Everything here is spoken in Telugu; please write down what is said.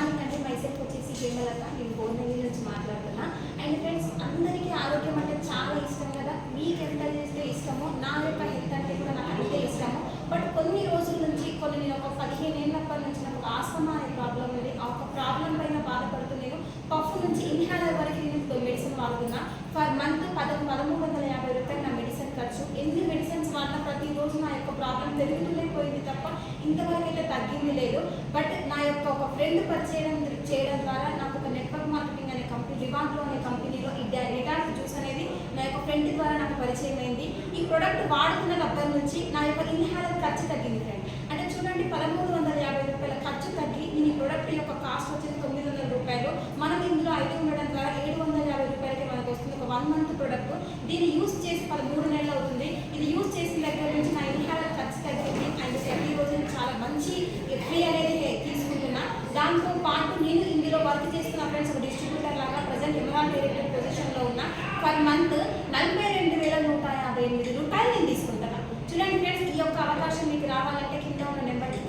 మార్నింగ్ అంటే మైసెల్ఫ్ వచ్చేసి హేమలత నేను భువనగిరి నుంచి మాట్లాడుతున్నా. అండ్ ఫ్రెండ్స్ అందరికీ ఆరోగ్యం అంటే చాలా ఇష్టం కదా? మీకు ఎంత చేస్తే ఇష్టమో నా యొక్క హెల్త్ అంటే కూడా నాకు అంతే ఇష్టము. బట్ కొన్ని రోజుల నుంచి కొన్ని నేను ఒక పదిహేను ఏళ్ళప్పటి నుంచి నాకు ఆస్తమా అనే ప్రాబ్లం ఉంది. ఆ ఒక ప్రాబ్లం పైన బాధపడుతున్నాను. పఫ్ నుంచి ఇన్హాలర్ వరకు నేను మెడిసిన్ వాడుతున్నా. ఫర్ మంత్ పదకొండు పదమూడు వందల యాభై రూపాయలు నా మెడిసిన్ ఖర్చు. ఎన్ని మెడిసిన్స్ వాడినా ప్రతిరోజు నా యొక్క ప్రాబ్లం పెరుగుతూనే పోయింది తప్ప ఇంతవరకు అయితే తగ్గింది లేదు. బట్ ఫ్రెండ్ పరిచయం చేయడం ద్వారా నాకు ఒక నెట్వర్క్ మార్కెటింగ్ అనే కంపెనీ రివాంట్లో అనే కంపెనీలో ఈ డెటాల్ జ్యూస్ అనేది నా యొక్క ఫ్రెండ్ ద్వారా నాకు పరిచయం అయింది. ఈ ప్రోడక్ట్ వాడుతున్న దగ్గర నుంచి నా యొక్క ఇన్హాలర్ ఖర్చు తగ్గింది ఫ్రెండ్ అంటే చూడండి పదమూడు వందల యాభై రూపాయల ఖర్చు తగ్గి నేను ఈ ప్రోడక్ట్ యొక్క కాస్ట్ వచ్చేసి తొమ్మిది వందల రూపాయలు. మనం ఇందులో ఐదు ఉండడం ద్వారా ఏడు వందల యాభై రూపాయలకి మనకు వస్తుంది ఒక వన్ మంత్ ప్రోడక్ట్ దీన్ని యూస్ చేసి పదమూడు నెలలు అవుతుంది ఇది యూస్ చేసిన దగ్గర నుంచి నా ఇన్హాలర్ ఖర్చు తగ్గింది అండ్ ప్రతి రోజు నేను చాలా మంచి ఫ్రీ అనేది తీసుకుంటున్నా దాంతో పాటు నేను ఇందులో వర్క్ చేస్తున్న ఫ్రెండ్స్ ఒక డిస్ట్రిబ్యూటర్ లాగా ప్రజెంట్ ఇమ్రాన్ డైరెక్టర్ పొజిషన్లో ఉన్న పర్ మంత్ నలభై రెండు వేల నూట యాభై ఎనిమిది రూపాయలు నేను తీసుకుంటాను చూడండి ఫ్రెండ్స్ ఈ యొక్క అవకాశం మీకు రావాలంటే కింద ఉన్న నెంబర్కి